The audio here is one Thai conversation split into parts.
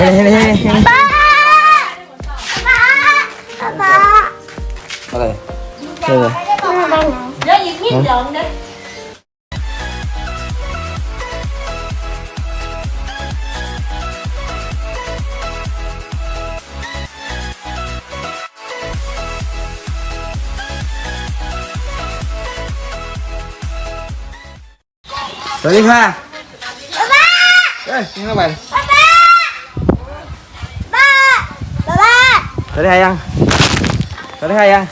เฮ้ยเฮ้ยเฮ้ยเฮ้ยป้าป้าป้าอะไสวัสดีค่ะยังสวัสดีค่ะยัง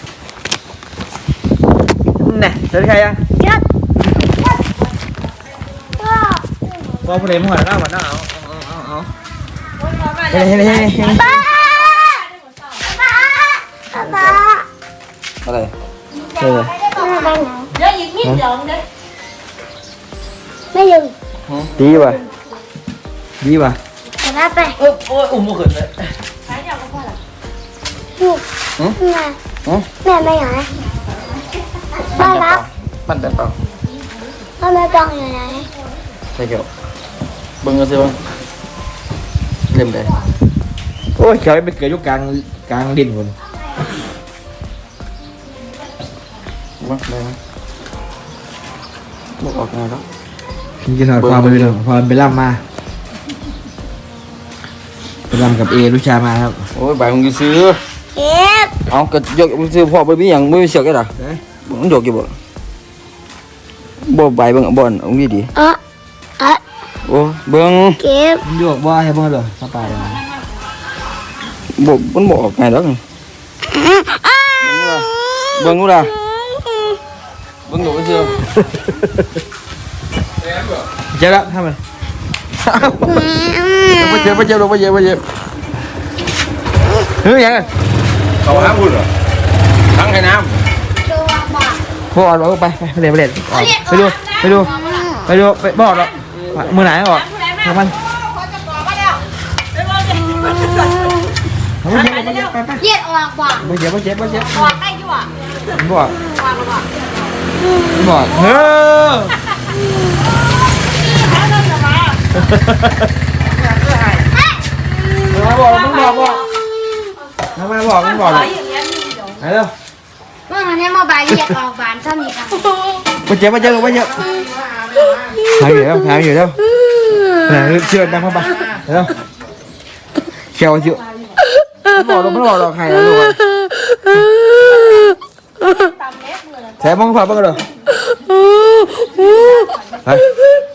นี่สวัสดีค่ะยังจับป้าพอเพลงหัวหน้าหัวหน้าเลืมดีว่ะดีว่ะแต่ป้าไปเอ้ยโอ้ยอุ้มมือขึ้นเลยลูกหืม แม่หืมแม่ไม่หายป้ารับมันแต่เปล่าพ่อแม่ต้องอยู่ไหนใช่เกี่ยวเบิ่งกันสิเบิ่งเล่มใดโอ้ยเขียวไปเกิดอยู่กลางกลางดินคนว่าได้ไหมบอกออกไงแล้วกินหอดความไปเลยความไปล่ำมาไปล่ำกับเอรุชามาครับ โอ้ยใบมึงจะซื้อ เก็บเอาก็ยกมึงซื้อพ่อไปมีหยังไม่มีเสือกได้หรอมึงยกอยู่บ่บ่ใบเบิ่งอะบ่อนเอาดีดีอะอะโอ้เบิ่งเก็บมันโยกว่าให้เบิ่งเลยเข้าไปเลยบ่มันบ่ออกไงดอกนี่เบิ่งดูล่ะเบิ่งดูไปซื้อเจ๊แล้วทำไมบ่เจ็บบ่เจ็บบ่เจ็บบ่เจ็บเฮ้ยยังไง เขาห้ามพูดเหรอทั้งให้น้พ่อออกไปไปไปเรียนไปเรียนออกไปดูไปดูไปดูไปบอกหรอกมือไหนออกทำมันทำมันเจ็บไปไปไปเย็ดออกว่ะไปเจ็บไปเจ็บไปเจ็บออกได้ด้วยบอกบอกเฮ้อมาบอกมึงบอกบอกทำไมบอกมึงบอกไหนเร็วเมื่อนี้มาบายเย็ดออกบานเท่านี้ค่ะไปเจ็บไปเจ็บไปเจ็บหายอยู่แล้วหายอยู่แล้วไหนเชื่อดังเข้าไปเร็วเขียวเชียวบอกเราไม่บอกเราใครแล้วลูกแสบมองฝ่าบ้างเหรอไป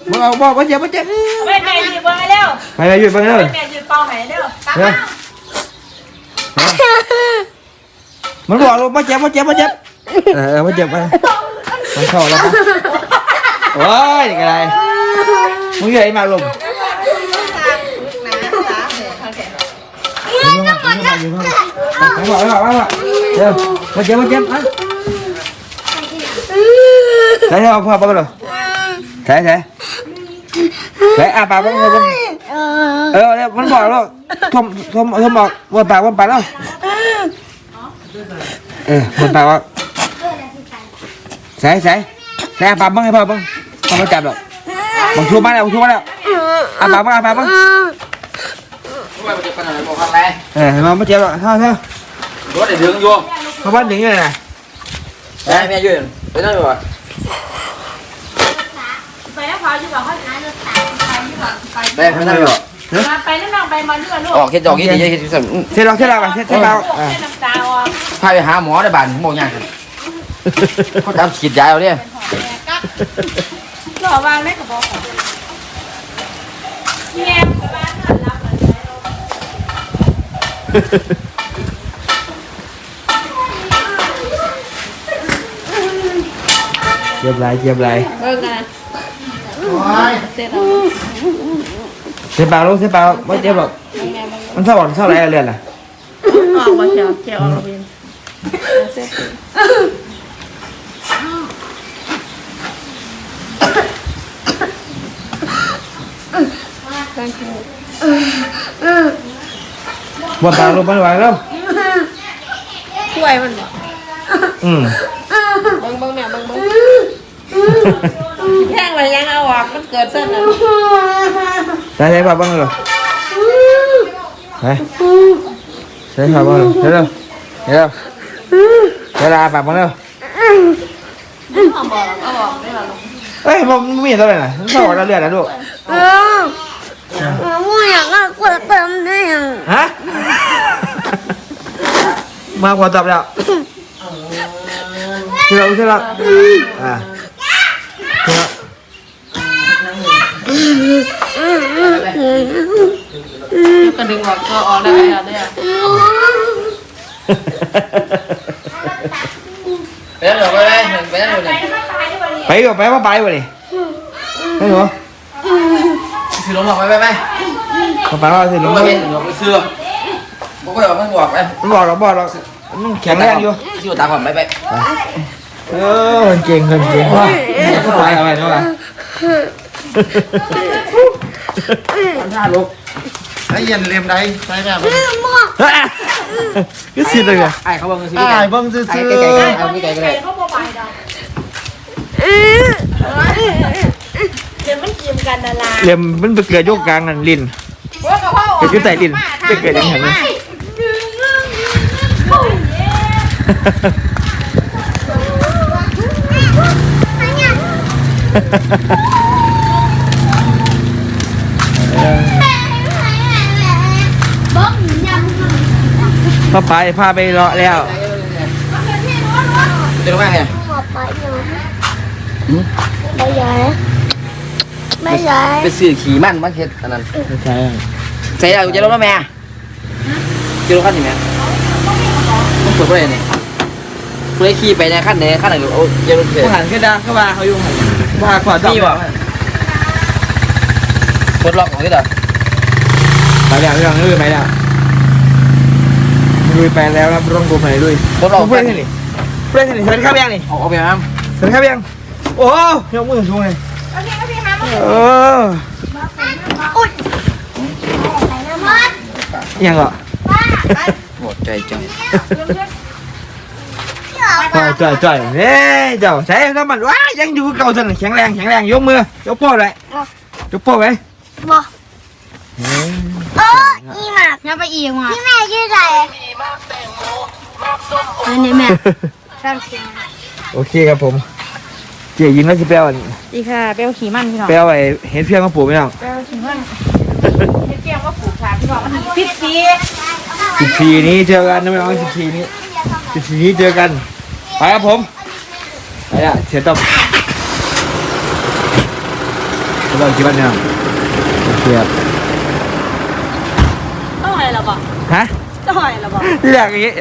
มึงเอาบอกว่าเจ็บว่าเจ็บแม่แม่ยืนเบิ้งให้เร็วไปไปหยุดไปเลยแม่ยืนเป้าไหนเร็ว เร็ว มันบอกเราว่าเจ็บว่าเจ็บว่าเจ็บเออว่าเจ็บไปมันเข้าแล้วปะโอ้ยนี่ไงมึงอยู่ไหนมาลงมึงมามึงมาอยู่มาไม่บอกไม่บอกไม่บอกเดี๋ยวมาเจ็บมาเจ็บอะใส่เอาพ่อบ้างเหรอใส่ใส่ใส่อาปากบ้างเลยบ้างเออเนี่ยมันบอกแล้วทมทมทมบอกวนปากวนปากแล้ว เออวนปากว่าใส่ใส่ใส่อาปากบ้างให้พ่อบ้างพ่อไม่จับหรอกบังชูมาแล้วบังชูมาแล้วอาปากบ้างอาปากบ้างำว่าบ่เจ็บปานนั้นบ่คักแลเออมันไม่เจ็บหรอกเท่าเท่ารถได้ถึงอยู่เขาบ้านถึงยังไงแม่แม่ยืนไปนั่นบ่ไปแล้วพาอยู่กับเขาแม่ไปนั่น บ่ไปนั่นน้องไปมันด้วยลูกออกเฮ็ดดอกเฮ็ดดีเฮ็ดสั่นเช็ดเราเช็ดเราไปเช็ดเช็ดเราอ่าน้ำตาออกพาไปหาหมอได้บ้านบ่ยากเขาจับฉีดยาเอาเด้หล่อวางได้กับบอกแง่บ้านนอนรับเจ็บไรเจ็บไรเบิ้งกันเสร็จแล้ว เช็ดปากลูกเช็ดปากไม่เจ็บหรอกมันเศร้าหรอเศร้าอะไรเรื่อนล่ะออกมาเจียวเจียวออกมาเป็นเสร็จวนปากลูกไม่ไหวแล้วช่วยมันบอกอืมเบิ้งเบิ้งแม่เบิ้งเบิ้งแท่งไปยังเอาออกมันเกิดเส้นอะ ช้ใช้ผ้าบ้างเหรอใช้ใช้ผ้าบ้างเลยเร็วเร็วเวลาปากบ้างเร็วเอ้ยมันไม่เห็นตัวไหร่นะเท่าไหร่เลือดนะลูกไม่อยากกดเติมได้ฮะมากกว่าตับแล้วเชื่อเชื่ออะเชื่อ กระดึงออกก็ออกได้แล้วได้อะไปแล้วไปแล้วไปแล้วเลยไปก่อนไปว่าไปวะนี่ไม่หรอซื้อลงหลอกไปไปไปมาไปว่าสิลลุงงไปเห็นหลอกไปซื้อบอกก็บอกมันบอกไปมันบอกเราบอกเราแข็งแรงอยู่ซื้อตาก่อนไปไปเออมันเก่งมันเก่งว่ะไปเอาไปเนาะ ท่าลูกไอ้ยันเลียมได้ใช่แบบก็สิเลยไงไอ้เขาบอกเงินซื้ออ่าเบิ้งซื้อไอ้ไก่ไก่เอาไก่ไก่เขาบอกไปดอกเดี๋ยวมันกินกันนะล่ะเรียมมันไปเกิดโยกกลางนั่นลิ้นว่ากับพ่อเกิดอยุ่ใต้ลิ้นจะเกิดยังไงเนี่ ยพาไปพาไปเลาะแล้วเดี๋ยวมาไงไม่ใหญ่ไม่ใหญ่ไปซื้อขี่มันมาเฮ็ดอันนั้นไม่ใช่ใส่เอาจะลงมาแม่จะลงขั้นนี่แม่ต้องเปิดเพื่อนนี่เพื่อขี่ไปในขั้นไหนขั้นไหนโอ้จะลงเพื่อนผู้หันขึ้นดาเข้ามาเขาอยู่หันว่าขวาดอกนี่บ่ปลดล็อกของที่เด้อไปแล้วพี่น้องลุยไปแล้ว ลุยไปแล้วครับร่องดูไปลุยปลดล็อกเพื่อนที่นี่เพื่อนที่นี่สวัสดีครับยังนี่เอาไปมั้งสวัสดีครับยังโอ้ยกมือสูงเลยเออยังเหรอหมดใจจังจ่อยจ่อยจ่อยเฮ้ยเจ้าใส่น้ำมันว้ายังอยู่เก่าจนแข็งแรงแข็งแรงยกมือยกโป้เลยยกโป้ไว้บอก เอออีหมากยังไปอีกว่ะพี่แม่ชื่ออะไรอันนี้แม่ชอบเสียงโอเคครับผม เจี๋ยยิงแล้วสิแปลวดีค่ะเปรี้ยวขี่มันพี่น้องแปลวไอ้เห็นเพียงมาปลูกไหมน้องเปรี้ยวขี่มันเปรี้ยวว่าปลูกค่ะพี่น้องมันพิษสีสิบสี่นี้เจอกันนะไม่น้องสิบสี่นี้สิบสี่นี้เจอกันไปครับผมไปละเสียต้อมจะลองกี่วันเนี่ยโอเคครับต้ องอะไรหรอบอกฮะต้องอะไรหรอบอกเรียกอย่างงี้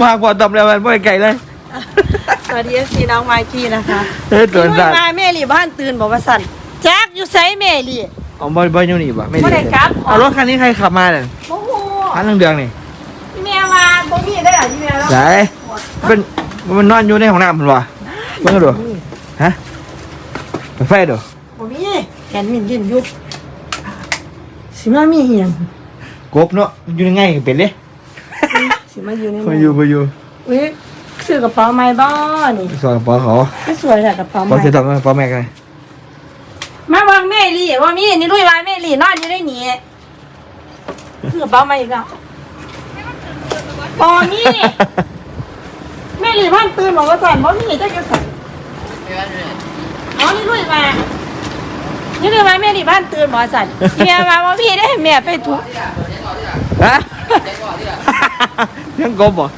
มากกว่าตอบแล้วมันไม่ไกลเลยสวัสดีสีน้องไมกี้นะคะเฮ้ยตัวพี่สั่นมาแม่หลีบ้านตื่นบอกว่าสั่นแจ็คอยู่ไซแม่หลีเอาบอลบอลยูนี่ป่ะไม่บ่ได้กลับเอารถคันนี้ใครขับมาเนี่ยโอ้โหคันเรืองๆนี่พี่แม่มาบ่มีได้หรอพี่แม่แล้วสายเป็นมันนอนอยู่ในห้องน้ำมันวะเบิ่งดูฮะเปิดไฟดูบ่มีแขนมินยินยุบสิมามีเหียง กบเนาะมันอยู่ในไงก็เป็นเลยสิมาอยู่ในมาอยู่มาอยู่อุ้ยซื้อกระเป๋าใหม่บ้านี่สอนกระเป๋าเขาก็สวยแหละกระเป๋าใหปอม่เสียตังค์กระเป๋าแม่กันมาวางแม่หลีว่ามีนี่ลุยวายแม่หลีนอนอยู่ในนี้ซื้อกระเป๋าใหม่อีกแล้วปอมีแม่หลีพันตื่นบอกว่าสั่นบ่มีจักจะสั่นอ๋อนี่ลุยมานี่ลุยมาแม่หลีพันตื่นบอกว่าสั่นแม่มาว่าพี่ได้แม่ไปทุก ฮะยังกบเหรอ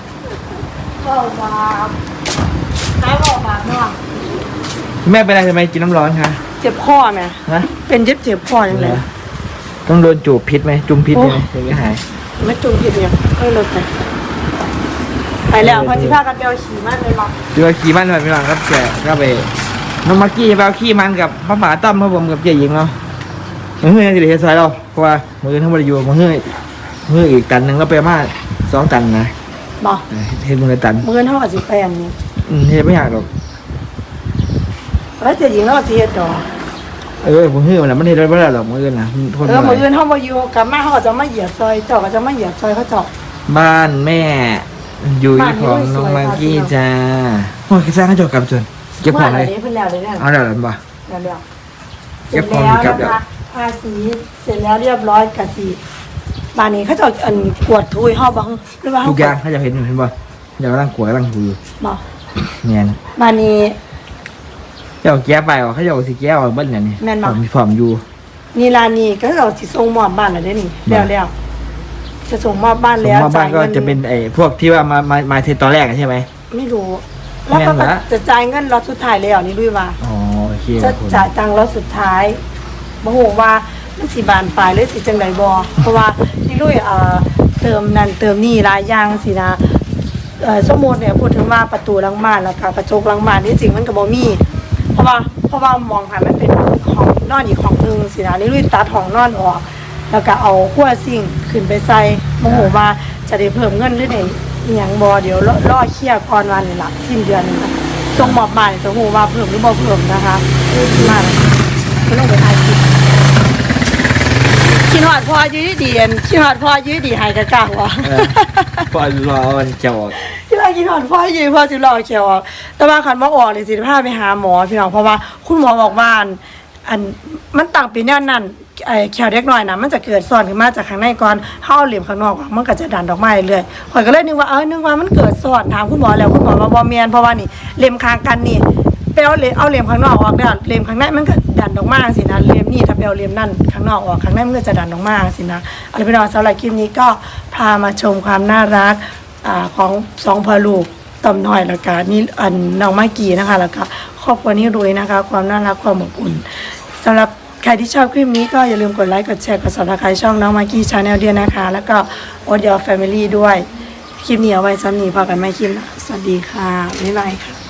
บอกบาปตายบอกบาปเนาะแม่เป็นอะไรทำไมกินน้ำร้อนคะเจ็บคอไหมฮะเป็นเจ็บเจ็บคอยังไงต้องโดนจูบพิษไหมจุ่มพิษไหมถึงจะหายไม่จุ่มผิดเนี่ยก็เลยไปไปแล้วพอจิพากันเปียวขี่มากเลยบอกเรือขี่มันไปไม่หลังครับแกก็ไปน้องมักกี้ไปเอาขี้มันกับพระหมาตั้มพระผมกับเจียหญิงเนาะมือเฮ้ยจะเหลือเฮ็ดซอยเราเพราะว่ามือทั้งหมดอยู่มือเฮ้ ยมืออีกตันหนึ่งแล้วไปมาสองตันนะบอกเฮ็ดมือละตันมือเท่ากับสิแฟนนี่อืมเฮ็ดไม่ยากหรอกแล้วจะยิงแล้วก็สิเฮ็ดต่อเออมือเฮ้ยมันน่ะมันเฮ็ดได้บ่ได้หรอกมืออื่นนะมันทนเอไม่อไหวมืออื่นเท่ามาอยู่กลับมาเขาก็จะมาเหยียบซอยเจาะก็จะมาเหยียบซอยเขาเจาะบ้านแม่อยู่บ้านนี้ของไม่สวยน้องมากกี้ครับจ้าโอ้ยสร้างกระจกกับส่วนเก็บของเลยเมื่อไหร่นี้เพิ่นแล้วเลยเนี่ยเอาเดี๋ยวนั้นป่ะแล้วแล้วเก็เสร็บจของแล้วกลับนะเดี๋ยวคะภาษีเสร็จแล้วเรียบร้อยกะสิ บ้านนี้เขาจะอันกวดทุยเฮาบังหรือว่าเฮาทุกอย่างเขาจะเห็นเห็นป่ะเดี๋ยวกำลังกลัวกำลังคุยบ่เนี่ยนะบ้านนี้ เจ้าแก้ไปว่าเขาจะเอาสิแก้วเบิ้ลเนี่ยนี่แม่นบ่ ผมมีความอยู่ นี่ร้านนี้ก็เราสิส่งมอบบ้านแล้วเด้นี่แล้วแล้วจะส่งมอบบ้านสมแล้วมติบ้านก็จ่ยงิจะเป็นไอ้พวกที่ว่ามามามาเทตอนแรกอะใช่ไหม ไม่รู้แล้วก็แม่นละจะจ่ายเงินล็อตสุดท้ายแล้วนี่ด้วยว่า อ๋อโอเคจะขอบคุณจ่ายตังค์ล็อตสุดท้ายบ่ฮู้ว่า มันสิบานปลายหรือสิจังไดบ่เพราะว่านี่ลุยเอ่อเติมนั่นเติมนี่หลายอย่างสินะเอ่อสมมุติเนี่ยพูดถึงว่าประตูหลังบ้านแล้วก็กระจกหลังบ้านที่จริงมันก็บ่มี เพราะว่าเพราะว่ามองหามันเป็นห้องนอนอีกห้องหนึงสินะนี่ลุยตัดห้องนอนออก แล้วก็เอาขั้วซิ่งขึ้นไปใส่โมโหว่าจะได้เพิ่มเงินหรือไดอหย่างบอเดี๋ยวรอรอเคลียร์ก่อนวันนี่ละสิ้นเดือนนี่ละส่งมอบหมายจะหูว่าเพิ่มหรือบ่เพิ่มนะคะมาไม่ต้องไปทาย คิดคิดหอดพอยืดดีอันคิดหอดพอยืดดีหายกะกลางวะเออพอรอมันจะออกที่เราคิดหอดพ่อยืดพ่อจะรอเขียวออกแต่ว่าคันว่าออกเลยสิพาไปหาหมอพี่น้องเพราะว่าคุณหมอบอกว่าอันอันมันต่างปีแน่นั่นไอ้เขียวเล็กน้อยนะมันจะเกิดซ้อนขึ้นมาจากข้างในก่อนเฮาเหลี่ยมข้างนอกอะมันก็จะดันออกมาเรื่อยๆข่อยก็เลยนึกว่าเออนึกว่ามันเกิดซ้อนถามคุณหมอแล้วคุณหมอว่าบ่แม่นเพราะว่านี่เหลี่ยมข้างกันนี่ ไปเอาเหลี่ยมเอาเหลี่ยมข้างนอกออกแล้เหลี่ยมข้างในมันก็ดันออกมาสินะเหลี่ยมนี่ถ้าไปเอาเหลี่ยมนั่นข้างนอกออกข้างในมันก็จะดันออกมาสินะเอาล่ะพี่น้องสำหรับคลิปนี้ก็พามาชมความน่ารักอของสองพ่อลูกต่อมน้อยแล้วก็นี่อันน้องมากีนะคะแล้วก็ครอบครัวนี้รวยนะคะ ความน่ารักความอบอุ่นสำหรับใครที่ชอบคลิปนี้ก็อย่าลืมกดไลค์กดแชร์กด subscribe ช่องน้องมากี้ชาแนลด้วยนะคะ แล้วก็โอดยอแฟมิลี่ด้วยคลิปนี้เอาไว้ซ้ำนี้พอกันไม่คลิปสวัสดีค่ะบ๊ายบายค่ะ